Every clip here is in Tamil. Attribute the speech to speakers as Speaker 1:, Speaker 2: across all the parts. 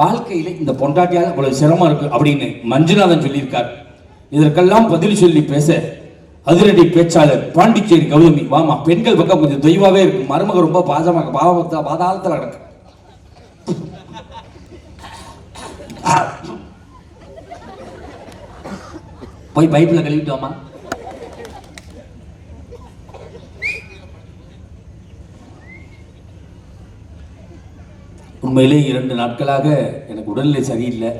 Speaker 1: வாழ்க்கையில இந்த பொண்டாட்டியால இவ்வளவு சிரமம் இருக்கு அப்படின்னு மஞ்சுநாதன் சொல்லியிருக்கார். இதற்கெல்லாம் பதில் சொல்லி பேச அதிரடி பேச்சாளர் பாண்டிச்சேரி கௌதமி வாமா பெண்கள் பக்கம் கொஞ்சம் தெய்வாவே இருக்கு. மருமக ரொம்ப பாசமாக பாவத்தா பாதாளத்தில் நடக்கும் போய் பைப்பில் கழுவிட்டு வாமா உண்மையிலே இரண்டு நாட்களாக எனக்கு உடல்நிலை சரியில்லை.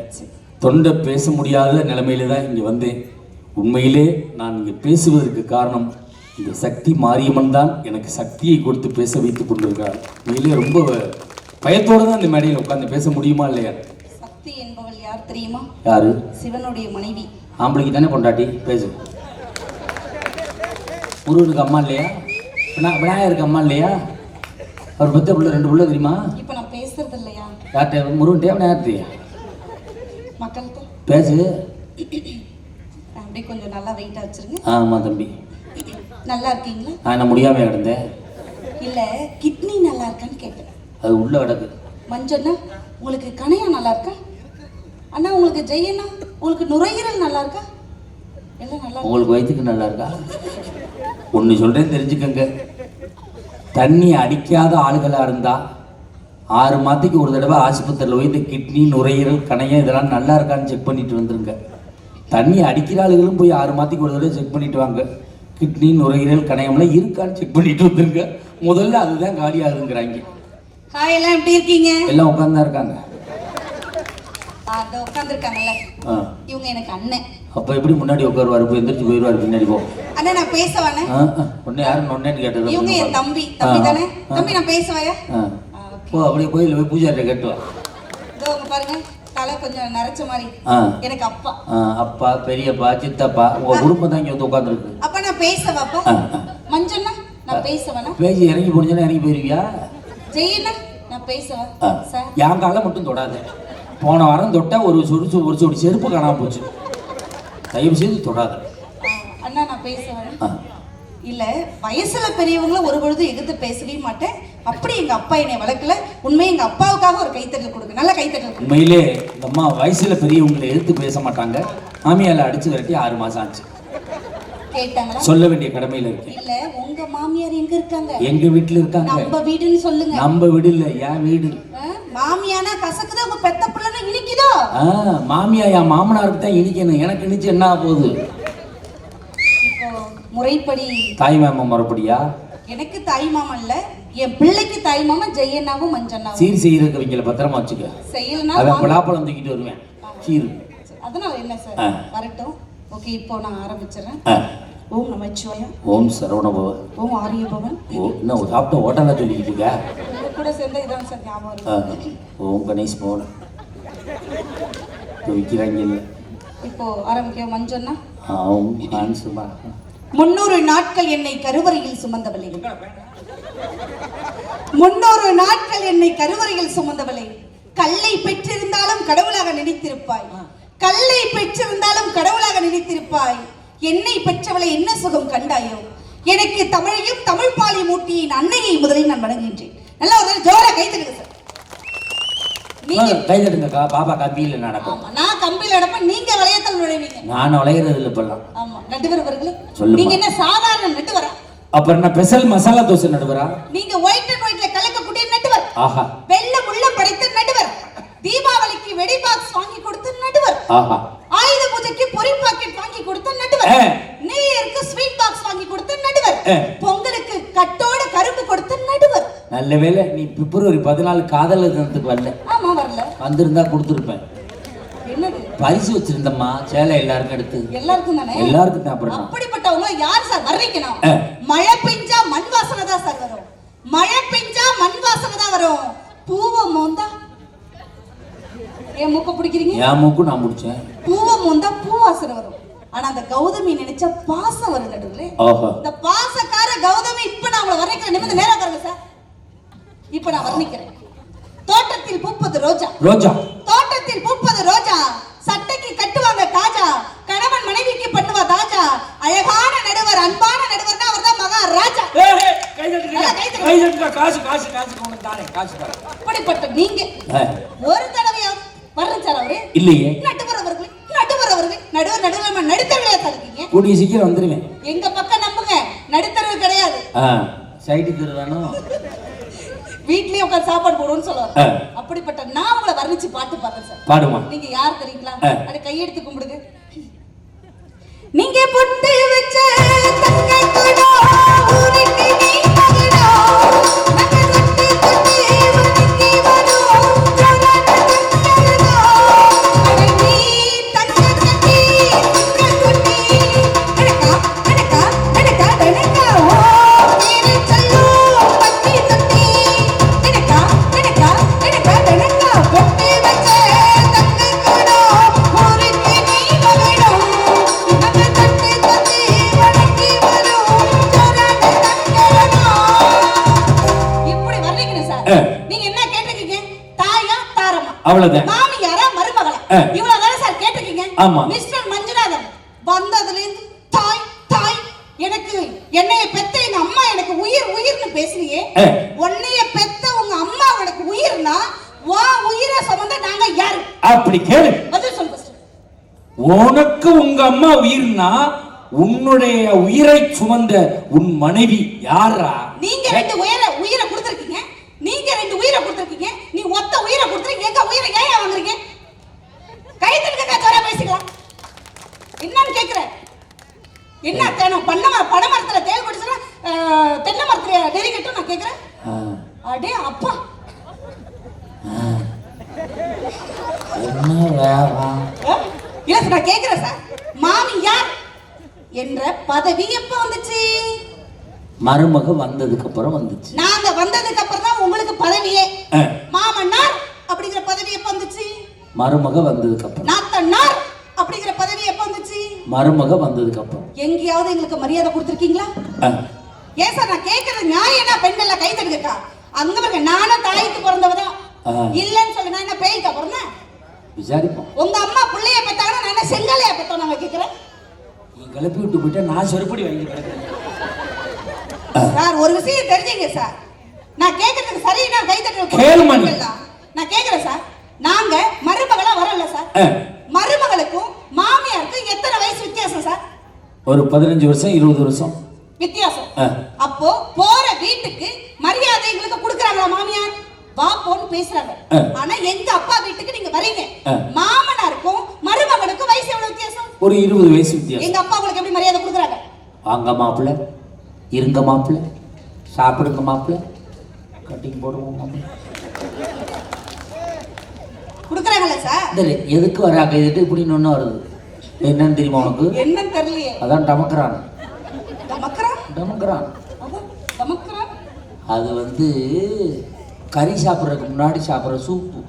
Speaker 1: தொண்டை பேச முடியாத நிலைமையில தான் இங்கே வந்தேன். உண்மையிலே நான் இங்கே பேசுவதற்கு காரணம் இந்த சக்தி மாரியம்மன் தான் எனக்கு சக்தியை கொடுத்து பேச வைத்துக் கொண்டிருக்கிறார். உண்மையிலே ரொம்ப பயத்தோடு தான் இந்த மேடையில் உட்காந்து பேச முடியுமா இல்லையா?
Speaker 2: சக்தி என்பவள் யார் தெரியுமா?
Speaker 1: யாரு?
Speaker 2: சிவனுடைய மனைவி.
Speaker 1: ஆம்பளைக்கு தானே பொண்டாட்டி? பேசு. முருகனுக்கு அம்மா இல்லையா? விநாயகருக்கு அம்மா இல்லையா? அவர் பத்த பிள்ளை ரெண்டு பிள்ளை தெரியுமா?
Speaker 2: இப்ப
Speaker 1: யார்கிட்ட? முருகன்ட்டே விநாயகர்த்தையா
Speaker 2: மக்கள்கிட்ட
Speaker 1: பேசு.
Speaker 2: அப்படியே கொஞ்சம் நல்லா வெயிட்டா வச்சிருங்க.
Speaker 1: ஆமாம் தம்பி.
Speaker 2: நல்லா இருக்கீங்களா?
Speaker 1: நான் என்ன முடியாம கிடந்தேன்
Speaker 2: இல்ல கிட்னி நல்லா இருக்கான்னு கேட்டேன்.
Speaker 1: அது உள்ள கிடக்கு.
Speaker 2: மஞ்சண்ணா உங்களுக்கு கணையா நல்லா இருக்கா? அண்ணா உங்களுக்கு ஜெயண்ணா உங்களுக்கு நுரையீரல் நல்லா இருக்கா? எல்லாம் நல்லா.
Speaker 1: உங்களுக்கு வயிற்றுக்கு நல்லா இருக்கா? ஒன்று சொல்கிறேன் தெரிஞ்சுக்கங்க. தண்ணி அடிக்காத ஆளுகளாக இருந்தால் ஆறு மாதத்துக்கு ஒரு தடவை ஆஸ்பத்திரியில் போய் இந்த கிட்னி நுரையீரல் கணையம் இதெல்லாம் நல்லா இருக்கான்னு செக் பண்ணிட்டு வந்துருங்க. தண்ணி அடிக்கிற ஆளுகளும் போய் ஆறு மாதத்துக்கு ஒரு தடவை செக் பண்ணிட்டு வாங்க. கிட்னி நுரையீரல் கணையம்லாம் இருக்கான்னு செக் பண்ணிட்டு வந்துருங்க. முதல்ல அதுதான் காலியாகுதுங்கிறாங்க.
Speaker 2: ஹாய் எல்லாம் எப்படி இருக்கீங்க?
Speaker 1: எல்லாம் உட்காந்து இருக்காங்க.
Speaker 2: அந்த உட்காந்துருக்காங்கல்ல
Speaker 1: ஆ.
Speaker 2: இவங்க எனக்கு அண்ணன்.
Speaker 1: அப்போ எப்படி முன்னாடி உட்காருவாரு? போய் எந்திரிச்சு போயிடுவார் பின்னாடி போ.
Speaker 2: அண்ணா நான் பேசவானே.
Speaker 1: உன்னை யாரும் நொன்னேன்னு கேட்டது?
Speaker 2: இவங்க என் தம்பி. தம்பி தானே? தம்பி நான் பேசுவாயா
Speaker 1: போ அப்படியே கோயிலில் போய் பூஜாரிட்ட கேட்டு வா.
Speaker 2: இதோ உங்க பாருங்க தலை கொஞ்சம் நரைச்ச மாதிரி. எனக்கு அப்பா.
Speaker 1: அப்பா பெரியப்பா சித்தப்பா உங்க குடும்பம் தான் இங்கே வந்து உட்காந்துருக்கு
Speaker 2: அப்ப நான் பேசவாப்பா
Speaker 1: ஆ ஆ.
Speaker 2: மஞ்சண்ணா நான் பேசவனா?
Speaker 1: பேசி இறங்கி போனிச்சுன்னா இறங்கி போயிருவியா?
Speaker 2: ஜெயண்ணா நான் பேசவா. சார்.
Speaker 1: என் காலை மட்டும் தொடாத. போன வாரம் தொட்டா ஒரு சுடிச்சு ஒரு சுடி செருப்பு காணாம போச்சு. தயவு செய்து தொடாத.
Speaker 2: அண்ணா நான் பேசவா?
Speaker 1: ஆ.
Speaker 2: இல்ல வயசுல பெரியவங்கள ஒரு பொழுது எதிர்த்து பேசவே மாட்டேன். அப்படி எங்க அப்பா என்னை வளர்க்கல. உண்மை எங்க அப்பாவுக்காக ஒரு கைத்தட்டல் கொடுங்க. நல்ல கைத்தட்டல்
Speaker 1: உண்மையிலே இந்த அம்மா வயசுல பெரியவங்களை எதிர்த்து பேச மாட்டாங்க. மாமியால அடிச்சு விரட்டி ஆறு மாசம் ஆச்சு.
Speaker 2: கேட்டாங்களா?
Speaker 1: சொல்ல வேண்டிய கடமையில இருக்கு
Speaker 2: இல்ல உங்க மாமியார் எங்க இருக்காங்க?
Speaker 1: எங்க வீட்டுல இருக்காங்க.
Speaker 2: நம்ம வீடுன்னு சொல்லுங்க.
Speaker 1: நம்ம வீடு இல்ல என் வீடு.
Speaker 2: மாமியானா கசக்குதா? உங்க பெத்த பிள்ளைன்னு இனிக்குதோ?
Speaker 1: மாமியா என் மாமனாருக்கு தான் இனிக்கணும். எனக்கு இனிச்சு என்ன போகுது?
Speaker 2: முறைப்படி.
Speaker 1: தாய் மாமா மறுபடியா?
Speaker 2: எனக்கு தாய் மாமன் இல்ல என் பிள்ளைக்கு தாய் மாமன் ஜெயண்ணாவும் மஞ்சண்ணாவும்.
Speaker 1: சீர் செய்யறதுக்கு வைக்கல பத்திரமா வச்சுக்க.
Speaker 2: செய்யலனா
Speaker 1: அவன் பலாப்பழம் தூக்கிட்டு வருவேன். சீர்.
Speaker 2: அதனால என்ன சார். வரட்டும். ஓகே இப்போ நான் ஆரம்பிச்சிடுறேன். ஓம் நமச்சிவாயம்
Speaker 1: ஓம் சரவண பவ
Speaker 2: ஓம் ஆரிய பவன்.
Speaker 1: ஓ என்ன சாப்பிட்ட ஓட்டலா சொல்லிக்கிட்டு இருக்க?
Speaker 2: கூட சேர்ந்து இதான் சார் ஞாபகம்
Speaker 1: ஓம் கணேஷ் பவன். இப்போ விற்கிறாங்க இல்லை
Speaker 2: இப்போ ஆரம்பிக்க மஞ்சன்னா முன்னூறு நாட்கள் என்னை கருவறையில் சுமந்தவளே. முன்னூறு நாட்கள் என்னை கருவறையில் சுமந்தவளே. கல்லை பெற்றிருந்தாலும் கடவுளாக நினைத்திருப்பாய். கல்லை பெற்றிருந்தாலும் கடவுளாக நினைத்திருப்பாய். என்னை பெற்றவளை என்ன சுகம் கண்டாயோ? எனக்கு தமிழையும் தமிழ் பாலை மூட்டிய அன்னையை முதலில் நான் வணங்குகின்றேன். நல்லா ஒரு ஜோரா கை தட்டுங்க சார். நீங்க
Speaker 1: கை தட்டுங்கக்கா. பாப்பா கம்பியில் நடக்கும்.
Speaker 2: நான் அடப்ப நீங்க வளையத்தில் நுழைவீங்க.
Speaker 1: நான் விளையிறது இல்லை இப்பெல்லாம்.
Speaker 2: ஆமா நடுவர் அவர்களே
Speaker 1: சொல்லுமா.
Speaker 2: நீங்க என்ன சாதாரண நடுவரா?
Speaker 1: அப்புறம் என்ன ஸ்பெஷல் மசாலா தோசை நடுவரா?
Speaker 2: நீங்க ஒயிட் அண்ட் ஒயிட்ல கலக்கக்கூடிய நடுவர்.
Speaker 1: ஆஹா.
Speaker 2: வெள்ள முள்ள படைத்த நடுவர். தீபாவளிக்கு வெடி பாக்ஸ் வாங்கி கொடுத்த நடுவர்.
Speaker 1: ஆஹா.
Speaker 2: ஆயுத பூஜைக்கு பொரி பாக்கெட் வாங்கி கொடுத்த நடுவர்.
Speaker 1: ஏ.
Speaker 2: நியூ இயருக்கு ஸ்வீட் பாக்ஸ் வாங்கி கொடுத்த நடுவர். பொங்கலுக்கு கட்டோட கரும்பு கொடுத்த நடுவர்.
Speaker 1: நல்ல வேளை நீ பிப்ரவரி பதினாலு காதல் தினத்துக்கு வரல.
Speaker 2: ஆமா வரல.
Speaker 1: வந்திருந்தா கொடுத்துருப்பேன். பரிசு வச்சிருந்தம்மா சேலை எல்லாருக்கும் எடுத்து.
Speaker 2: எல்லாருக்கும் தானே?
Speaker 1: எல்லாருக்கும் தான் அப்புறம்
Speaker 2: அப்படிப்பட்டவங்க யார் சார் வர்ணிக்கணும்?
Speaker 1: ஆ.
Speaker 2: மழை பெஞ்சா மண் வாசனை தான் சார் வரும். மழை பெஞ்சா மண் வாசனை தான் வரும். பூவை மோந்தா. ஏன் மூக்க பிடிக்கிறீங்க?
Speaker 1: என் மூக்கும் நான் முடிச்சேன்.
Speaker 2: பூவை மோந்தா பூ வாசனை வரும். ஆனா அந்த கௌதமி நினைச்ச பாசம் வரும் நடுவுல. இந்த பாசக்கார கௌதமி இப்ப நான் உங்களை வர்ணிக்கிறேன் நிமிந்து நேரா பாருங்க சார். இப்ப நான் வர்ணிக்கிறேன். தோட்டத்தில் பூப்பது ரோஜா.
Speaker 1: ரோஜா.
Speaker 2: தோட்டத்தில் பூப்பது தாஜா அழகான நடுவர் அன்பான நடுவர்னா அவர்தான் மகா ராஜா
Speaker 1: காசு காசு காசு தானே காசு
Speaker 2: அப்படிப்பட்ட நீங்க. ஒரு தடவையாவது
Speaker 1: இல்லையே.
Speaker 2: நடுவர் அவர்களே நடுவர் அவர்களே நடுவர் நடுவர் தான் இருக்கீங்க
Speaker 1: கூடிய சீக்கிரம் வந்துடுவேன்
Speaker 2: எங்க பக்கம் நம்புங்க. நடுத்தரவு கிடையாது.
Speaker 1: சைடு திருதானோ
Speaker 2: வீட்லயே உட்கார்ந்து சாப்பாடு போடுவோம்னு சொல்லுவாங்க. அப்படிப்பட்ட நான் உங்களை வர்ணிச்சு பாட்டு பாடுறேன் சார்.
Speaker 1: பாடுமா?
Speaker 2: நீங்க யார் தெரியுங்களா. அது கையெடுத்து கும்பிடுங்க. நீங்க பொட்டு வச்ச தங்க
Speaker 1: அவ்வளவுதான்
Speaker 2: மாமியாரா மருமகளா. இவ்வளவு தானே சார் கேட்டிருக்கீங்க
Speaker 1: ஆமா.
Speaker 2: மிஸ்டர் மஞ்சுநாதன் வந்ததுல இருந்து தாய் தாய் எனக்கு என்னைய பெத்த எங்க அம்மா எனக்கு உயிர் உயிர்னு பேசுனியே
Speaker 1: ஆ.
Speaker 2: உன்னைய பெத்த உங்க அம்மா உனக்கு உயிர்னா வா உயிரை சுமந்த நாங்க யாரு
Speaker 1: அப்படி கேளு
Speaker 2: பதில் சொல்லு.
Speaker 1: உனக்கு உங்க அம்மா உயிர்னா உன்னுடைய உயிரை சுமந்த உன் மனைவி யாரா
Speaker 2: நீங்க ரெண்டு உயிரை உயிரை கொடுத்துருக்கீங்க நீங்க ரெண்டு உயிரை கொடுத்துருக்கீங்க நீ ஒத்த உயிரை கொடுத்துருக்கீங்க உயிரை ஏன் வாங்குறீங்க? கை தடுக்க ஜோரா பேசிக்கலாம். என்னன்னு கேக்குறேன் என்ன தேனம்? பண்ண பனை மரத்துல தேவை குடிச்சுனா தென்னை மரத்துல நெருங்கட்டும் நான் கேக்குறேன்.
Speaker 1: ஆ,
Speaker 2: அடே அப்பா? இல்ல நான் சார் என்ற பதவி எப்ப வந்துச்சு?
Speaker 1: மருமக வந்ததுக்கு அப்புறம் வந்துச்சு.
Speaker 2: நாங்க வந்ததுக்கு அப்புறம் தான் உங்களுக்கு பதவியே. மாமன்னார் அப்படிங்கிற பதவி எப்ப வந்துச்சு?
Speaker 1: மருமக வந்ததுக்கு அப்புறம்.
Speaker 2: நாத்தனார் அப்படிங்கிற பதவி எப்ப வந்துச்சு?
Speaker 1: மருமக வந்ததுக்கு அப்புறம்.
Speaker 2: எங்கேயாவது எங்களுக்கு மரியாதை கொடுத்துருக்கீங்களா? ஏன் சார் நான் கேட்கறது நியாயம் என்ன பெண்கள்ல கை தடுக்கா அங்க பாருங்க நானும் தாய்க்கு பிறந்தவதான்
Speaker 1: ஆ.
Speaker 2: இல்லைன்னு சொல்லி நான் என்ன பேய்க்கா பிறந்தேன்?
Speaker 1: விசாரிப்போம்.
Speaker 2: உங்க அம்மா புள்ளைய பெத்தாங்கன்னா நான் என்ன செங்கலையா பெத்தோம் நான் கேட்கிறேன்?
Speaker 1: நீ கிளப்பி விட்டு போயிட்டா நான் செருப்படி வாங்கி கிடக்கிறேன்.
Speaker 2: சார் ஒரு விஷயம் தெரிஞ்சுங்க சார். நான் கேட்கறதுக்கு சரியா கை
Speaker 1: கேளுமா.
Speaker 2: தட்டுறேன் நான் கேட்கறேன் சார். நாங்க மருமகளா வரல சார். மருமகளுக்கும் மாமியாருக்கும் எத்தனை வயசு வித்தியாசம் சார்?
Speaker 1: ஒரு பதினஞ்சு வருஷம் இருபது வருஷம்.
Speaker 2: வித்தியாசம். அப்போ போற வீட்டுக்கு மரியாதை எங்களுக்கு கொடுக்குறாங்களா மாமியார்? வா போன்னு பேசுறாங்க. ஆனா எங்க அப்பா வீட்டுக்கு நீங்க வரீங்க. மாமனாருக்கும் மருமகனுக்கும் வயசு எவ்வளவு வித்தியாசம்?
Speaker 1: ஒரு இருபது வயசு வித்தியாசம்.
Speaker 2: எங்க அப்பா உங்களுக்கு எப்படி மரியாதை கொடுக்குறாங்க?
Speaker 1: வாங்க மாப்பிள்ள. இருங்க மாப்பிள்ள. சாப்பிடுங்க மாப்பிள்ள. கட்டிங் போடுவோம் மாப்பிள்ள.
Speaker 2: கொடுக்குறாங்களா சார்
Speaker 1: இந்த எதுக்கு வராங்க? இதுட்டு இப்படின்னு ஒன்று வருது? என்னன்னு தெரியுமா உனக்கு?
Speaker 2: என்னன்னு தெரியலையே.
Speaker 1: அதான் டமக்கிறான். டமக்கிறான்?
Speaker 2: அதான் தமக்குறான்
Speaker 1: அது வந்து கறி சாப்பிட்றதுக்கு முன்னாடி சாப்பிட்ற சூப்பு.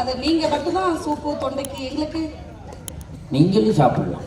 Speaker 2: அது நீங்க மட்டும்தான் சூப்பு தொண்டைக்கு எங்களுக்கு?
Speaker 1: நீங்களும் சாப்பிடலாம்.